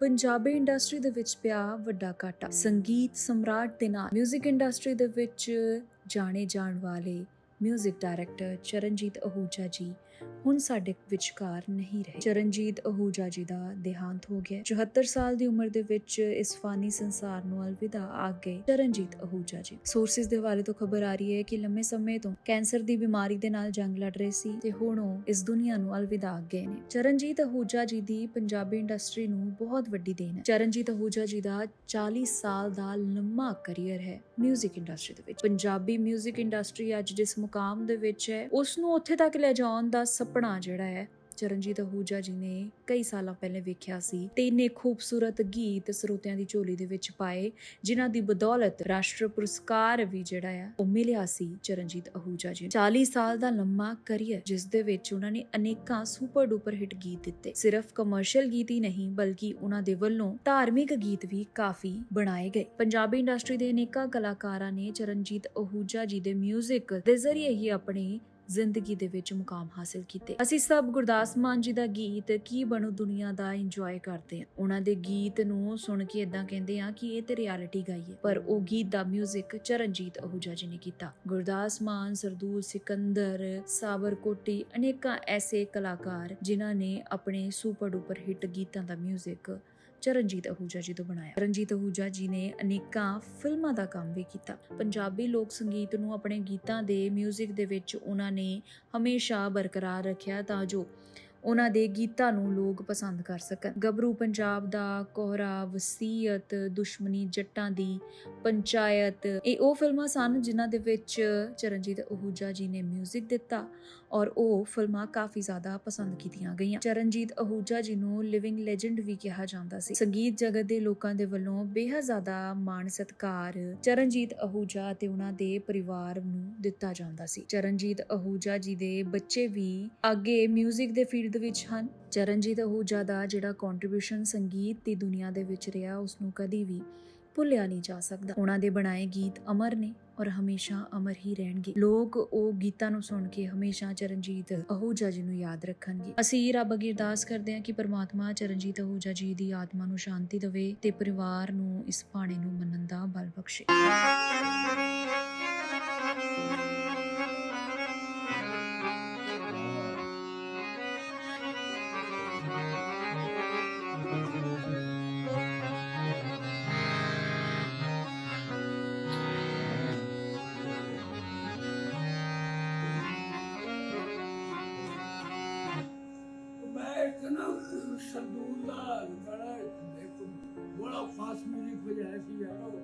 Punjabi industry ਦੇ ਵਿੱਚ ਪਿਆ ਵੱਡਾ ਘਾਟਾ ਸੰਗੀਤ ਸਮਰਾਟ ਦੇ ਨਾਲ 뮤직 ਇੰਡਸਟਰੀ ਦੇ ਵਿੱਚ ਜਾਣੇ ਜਾਣ ਵਾਲੇ 뮤직 ਡਾਇਰੈਕਟਰ ਚਰਨਜੀਤ ਅਹੂਜਾ ਜੀ ਹੁਣ ਸਾਡੇ ਵਿਚਕਾਰ ਨਹੀਂ ਰਹੇ ਚਰਨਜੀਤ ਅਹੂਜਾ ਜੀ ਦਾ ਦੇਹਾਂਤ ਹੋ ਗਿਆ 74 ਸਾਲ ਦੀ ਉਮਰ ਦੇ ਵਿੱਚ ਇਸ ਫਾਨੀ ਸੰਸਾਰ ਨੂੰ ਅਲਵਿਦਾ ਆ ਗਏ ਚਰਨਜੀਤ ਅਹੂਜਾ ਜੀ ਸੋਰਸਿਸ ਦੇ ਹਵਾਲੇ ਤੋਂ ਖਬਰ ਆ ਰਹੀ ਹੈ ਕਿ ਲੰਮੇ ਸਮੇਂ ਤੋਂ ਕੈਂਸਰ ਦੀ ਬਿਮਾਰੀ ਦੇ ਨਾਲ ਜੰਗ ਲੜ ਰਹੇ ਸੀ ਤੇ ਹੁਣ ਉਹ ਇਸ ਦੁਨੀਆ ਨੂੰ ਅਲਵਿਦਾ ਆ ਗਏ ਨੇ ਚਰਨਜੀਤ ਅਹੂਜਾ ਜੀ ਦੀ ਪੰਜਾਬੀ ਇੰਡਸਟਰੀ ਨੂੰ ਬਹੁਤ ਵੱਡੀ ਦੇਣ ਹੈ ਚਰਨਜੀਤ ਅਹੂਜਾ ਜੀ ਦਾ 40 ਸਾਲ ਦਾ ਲੰਮਾ ਕੈਰੀਅਰ ਹੈ 뮤직 ਇੰਡਸਟਰੀ ਦੇ ਵਿੱਚ ਪੰਜਾਬੀ 뮤직 ਇੰਡਸਟਰੀ ਅੱਜ ਜਿਸ ਮੁਕਾਮ ਦੇ ਵਿੱਚ ਹੈ ਉਸ ਨੂੰ ਉੱਥੇ ਤੱਕ ਲੈ ਜਾਣ ਦਾ ਸੁਪਨਾ ਜਿਹੜਾ ਹੈ, ਚਰਨਜੀਤ ਅਹੂਜਾ ਜੀ ਨੇ ਕਈ ਸਾਲਾਂ ਪਹਿਲੇ ਵੇਖਿਆ ਸੀ ਤੇ ਇੰਨੇ ਖੂਬਸੂਰਤ ਗੀਤ ਸਰੋਤਿਆਂ ਦੀ ਝੋਲੀ ਦੇ ਵਿੱਚ ਪਾਏ, ਜਿਨ੍ਹਾਂ ਦੀ ਬਦੌਲਤ ਰਾਸ਼ਟਰ ਪੁਰਸਕਾਰ ਵੀ ਜਿਹੜਾ ਆ, ਉਹ ਮਿਲਿਆ ਸੀ ਚਰਨਜੀਤ ਅਹੂਜਾ ਜੀ 40 ਸਾਲ ਦਾ ਲੰਮਾ ਕੈਰੀਅਰ ਜਿਸ ਦੇ ਵਿੱਚ ਉਹਨਾਂ ਨੇ ਅਨੇਕਾਂ ਸੁਪਰ ਡੂਪਰ ਹਿੱਟ ਗੀਤ ਦਿੱਤੇ। ਸਿਰਫ ਕਮਰਸ਼ੀਅਲ ਗੀਤ ਹੀ ਨਹੀਂ, ਬਲਕਿ ਉਹਨਾਂ ਦੇ ਵੱਲੋਂ ਧਾਰਮਿਕ ਗੀਤ ਵੀ ਕਾਫੀ ਬਣਾਏ ਗਏ। ਪੰਜਾਬੀ ਇੰਡਸਟਰੀ ਦੇ ਅਨੇਕਾਂ ਕਲਾਕਾਰਾਂ ਨੇ ਚਰਨਜੀਤ ਅਹੂਜਾ ਜੀ ਦੇ 뮤직 ਦੇ ਜ਼ਰੀਏ ਹੀ ਆਪਣੇ ਜ਼ਿੰਦਗੀ ਦੇ ਵਿੱਚ ਮੁਕਾਮ ਹਾਸਿਲ ਕੀਤੇ ਅਸੀਂ ਸਭ ਗੁਰਦਾਸ ਮਾਨ ਜੀ ਦਾ ਗੀਤ ਕੀ ਬਣੂ ਦੁਨੀਆ ਦਾ ਇੰਜੋਏ ਕਰਦੇ ਹਾਂ ਉਹਨਾਂ ਦੇ ਗੀਤ ਨੂੰ ਸੁਣ ਕੇ ਇਦਾਂ ਕਹਿੰਦੇ ਆ ਕਿ ਇਹ ਤੇ ਰਿਐਲਿਟੀ ਗਾਈ ਹੈ ਪਰ ਉਹ ਗੀਤ ਦਾ 뮤직 ਚਰਨਜੀਤ ਅਹੂਜਾ ਜੀ ਨੇ ਕੀਤਾ ਗੁਰਦਾਸ ਮਾਨ ਸਰਦੂਲ ਸਿਕੰਦਰ ਸਾਬਰ ਕੋਟੀ ਅਨੇਕਾਂ ਐਸੇ ਕਲਾਕਾਰ ਜਿਨ੍ਹਾਂ ਨੇ ਆਪਣੇ ਸੁਪਰ ਡੂਪਰ ਹਿੱਟ ਗੀਤਾਂ ਦਾ 뮤직 ਚਰਨਜੀਤ ਅਹੂਜਾ ਜੀ ਤੋਂ ਬਣਾਇਆ। ਚਰਨਜੀਤ ਅਹੂਜਾ ਜੀ ਨੇ ਅਨੇਕਾਂ ਫਿਲਮਾਂ ਦਾ ਕੰਮ ਵੀ ਕੀਤਾ। ਪੰਜਾਬੀ ਲੋਕ ਸੰਗੀਤ ਨੂੰ ਆਪਣੇ ਗੀਤਾਂ ਦੇ 뮤직 ਦੇ ਵਿੱਚ ਉਹਨਾਂ ਨੇ ਹਮੇਸ਼ਾ ਬਰਕਰਾਰ ਰੱਖਿਆ ਤਾਂ ਜੋ ਉਹਨਾਂ ਦੇ ਗੀਤਾਂ ਨੂੰ ਲੋਕ ਪਸੰਦ ਕਰ ਸਕਣ ਗੱਭਰੂ ਪੰਜਾਬ ਦਾ ਕੋਹਰਾ ਵਸੀਅਤ ਦੁਸ਼ਮਣੀ ਜੱਟਾਂ ਦੀ ਪੰਚਾਇਤ ਇਹ ਉਹ ਫਿਲਮਾਂ ਸਨ ਜਿਨ੍ਹਾਂ ਦੇ ਵਿੱਚ ਚਰਨਜੀਤ ਅਹੂਜਾ ਜੀ ਨੇ 뮤직 ਦਿੱਤਾ ਔਰ ਉਹ ਫਿਲਮਾਂ ਕਾਫੀ ਜ਼ਿਆਦਾ ਪਸੰਦ ਕੀਤੀਆਂ ਗਈਆਂ ਚਰਨਜੀਤ ਅਹੂਜਾ ਜੀ ਨੂੰ ਲਿਵਿੰਗ ਲੈਜੈਂਡ ਵੀ ਕਿਹਾ ਜਾਂਦਾ ਸੀ ਸੰਗੀਤ ਜਗਤ ਦੇ ਲੋਕਾਂ ਦੇ ਵੱਲੋਂ ਬੇਹੱਦ ਜ਼ਿਆਦਾ ਮਾਣ ਸਤਿਕਾਰ ਚਰਨਜੀਤ ਅਹੂਜਾ ਤੇ ਉਹਨਾਂ ਦੇ ਪਰਿਵਾਰ ਨੂੰ ਦਿੱਤਾ ਜਾਂਦਾ ਸੀ ਚਰਨਜੀਤ ਅਹੂਜਾ ਜੀ ਦੇ ਬੱਚੇ ਵੀ ਅੱਗੇ 뮤직 ਦੇ ਫੀਲਡ ਵਿੱਚ ਹਨ। ਚਰਨਜੀਤ ਅਹੂਜਾ ਦਾ ਜਿਹੜਾ ਕੰਟਰੀਬਿਊਸ਼ਨ ਸੰਗੀਤ ਦੀ ਦੁਨੀਆ ਦੇ ਵਿੱਚ ਰਿਹਾ ਉਸ ਨੂੰ ਕਦੀ ਵੀ ਭੁੱਲਿਆ ਨਹੀਂ ਜਾ ਸਕਦਾ। ਉਹਨਾਂ ਦੇ ਬਣਾਏ ਗੀਤ ਅਮਰ ਨੇ ਔਰ ਹਮੇਸ਼ਾ ਅਮਰ ਹੀ ਰਹਿਣਗੇ। ਲੋਕ ਉਹ ਗੀਤਾਂ ਨੂੰ ਸੁਣ ਕੇ ਹਮੇਸ਼ਾ ਚਰਨਜੀਤ ਅਹੂਜਾ ਜੀ ਨੂੰ ਯਾਦ ਰੱਖਣਗੇ। ਅਸੀਂ ਰੱਬ ਅੱਗੇ ਅਰਦਾਸ ਕਰਦੇ ਹਾਂ ਕਿ ਪਰਮਾਤਮਾ ਚਰਨਜੀਤ ਅਹੂਜਾ ਜੀ ਦੀ ਆਤਮਾ ਨੂੰ ਸ਼ਾਂਤੀ ਦੇਵੇ ਤੇ ਪਰਿਵਾਰ ਨੂੰ ਇਸ ਬਾਣੇ ਨੂੰ ਮੰਨਣ ਦਾ ਬਲ ਬਖਸ਼ੇ। ਸੰਦੂਰ ਦਾ ਬੜਾ ਬੜਾ ਫਾਸਟ ਮਿਊਜ਼ਿਕ ਵਜਾਇਆ ਸੀ ਯਾਰ